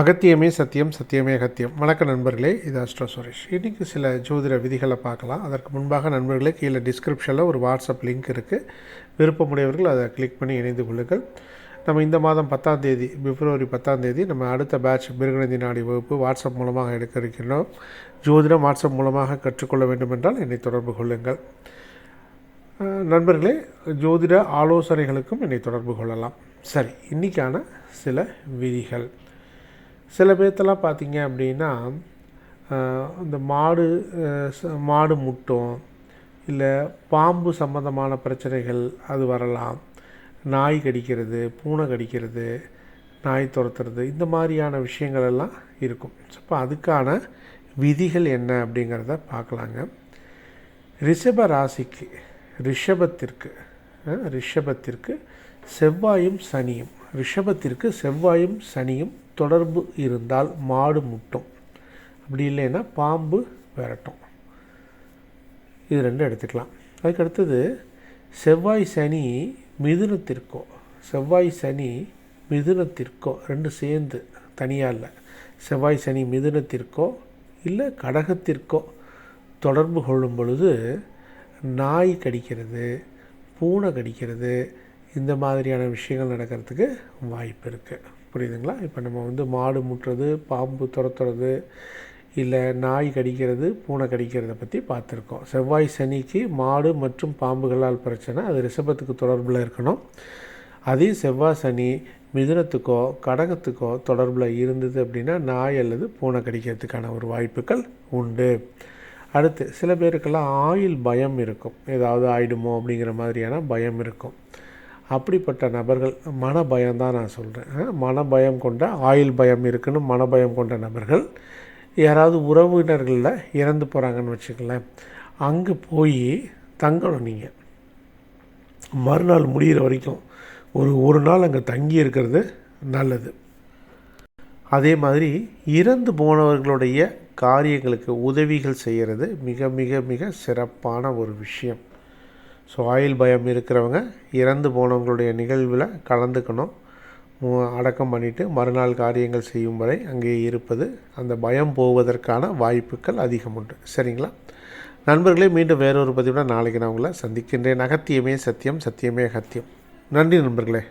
அகத்தியமே சத்தியம் சத்தியமே அகத்தியம். வணக்க நண்பர்களே இது அஸ்ட்ரோ சுரேஷ் இன்றைக்கி சில ஜோதிட விதிகளை பார்க்கலாம். அதற்கு முன்பாக நண்பர்களே கீழே டிஸ்கிரிப்ஷனில் ஒரு வாட்ஸ்அப் லிங்க் இருக்குது விருப்பமுடையவர்கள் அதை கிளிக் பண்ணி இணைந்து கொள்ளுங்கள். நம்ம இந்த மாதம் பத்தாம் தேதி பிப்ரவரி பத்தாம் தேதி நம்ம அடுத்த பேட்ச் மிருகநந்தி நாடி வகுப்பு வாட்ஸ்அப் மூலமாக எடுக்க இருக்கின்றோம். ஜோதிடம் வாட்ஸ்அப் மூலமாக கற்றுக்கொள்ள வேண்டும் என்றால் என்னை தொடர்பு கொள்ளுங்கள். நண்பர்களே ஜோதிட ஆலோசனைகளுக்கும் என்னை தொடர்பு கொள்ளலாம். சரி இன்றைக்கான சில விதிகள். சில பேர்த்தெல்லாம் பார்த்திங்க அப்படின்னா இந்த மாடு மாடு முட்டும் இல்லை பாம்பு சம்பந்தமான பிரச்சனைகள் அது வரலாம். நாய் கடிக்கிறது பூனை கடிக்கிறது நாய் துரத்துறது இந்த மாதிரியான விஷயங்கள் எல்லாம் இருக்கும். அப்போ அதுக்கான விதிகள் என்ன அப்படிங்கிறத பார்க்கலாங்க. ரிஷப ராசிக்கு ரிஷபத்திற்கு ரிஷபத்திற்கு செவ்வாயும் சனியும். ரிஷபத்திற்கு செவ்வாயும் சனியும் தொடர்பு இருந்தால் மாடு முட்டும். அப்படி இல்லைன்னா பாம்பு விரட்டும். இது ரெண்டும் எடுத்துக்கலாம். அதுக்கு அடுத்தது செவ்வாய் சனி மிதுனத்திற்கோ செவ்வாய் சனி மிதுனத்திற்கோ ரெண்டு சேர்ந்து தனியாக இல்லை செவ்வாய் சனி மிதுனத்திற்கோ இல்லை கடகத்திற்கோ தொடர்பு கொள்ளும் பொழுது நாய் கடிக்கிறது பூனை கடிக்கிறது இந்த மாதிரியான விஷயங்கள் நடக்கிறதுக்கு வாய்ப்பு இருக்குது புரியுதுங்களா? இப்போ நம்ம வந்து மாடு முட்டுறது பாம்பு துரத்துறது இல்லை நாய் கடிக்கிறது பூனை கடிக்கிறத பற்றி பார்த்துருக்கோம். செவ்வாய் சனிக்கு மாடு மற்றும் பாம்புகளால் பிரச்சனை அது ரிஷபத்துக்கு தொடர்பில் இருக்கணும். அதே செவ்வாய் சனி மிதுனத்துக்கோ கடகத்துக்கோ தொடர்பில் இருந்தது அப்படின்னா நாய் அல்லது பூனை கடிக்கிறதுக்கான ஒரு வாய்ப்புகள் உண்டு. அடுத்து சில பேருக்கெல்லாம் ஆயில் பயம் இருக்கும். ஏதாவது ஆயிடுமோ அப்படிங்கிற மாதிரியான பயம் இருக்கும். அப்படிப்பட்ட நபர்கள் மன பயம் தான் நான் சொல்கிறேன் மன பயம் கொண்ட ஆயில் பயம் இருக்குன்னு மன பயம் கொண்ட நபர்கள் யாராவது உறவினர்களில் இறந்து போகிறாங்கன்னு வச்சுக்கலேன் அங்கே போய் தங்கணும் நீங்கள் மறுநாள் முடிகிற வரைக்கும் ஒரு ஒரு நாள் அங்கே தங்கி இருக்கிறது நல்லது. அதே மாதிரி இறந்து போனவர்களுடைய காரியங்களுக்கு உதவிகள் செய்கிறது மிக மிக மிக சிறப்பான ஒரு விஷயம். ஸோ ஆயில் பயம் இருக்கிறவங்க இறந்து போனவங்களுடைய நிகழ்வில் கலந்துக்கணும். அடக்கம் பண்ணிவிட்டு மறுநாள் காரியங்கள் செய்யும் வரை அங்கே இருப்பது அந்த பயம் போவதற்கான வாய்ப்புகள் அதிகம் உண்டு. சரிங்களா? நண்பர்களே மீண்டும் வேறொரு பதிவுடன் நாளைக்கு நான் உங்களை சந்திக்கின்றேன். அகத்தியமே சத்தியம் சத்தியமே அகத்தியம். நன்றி நண்பர்களே.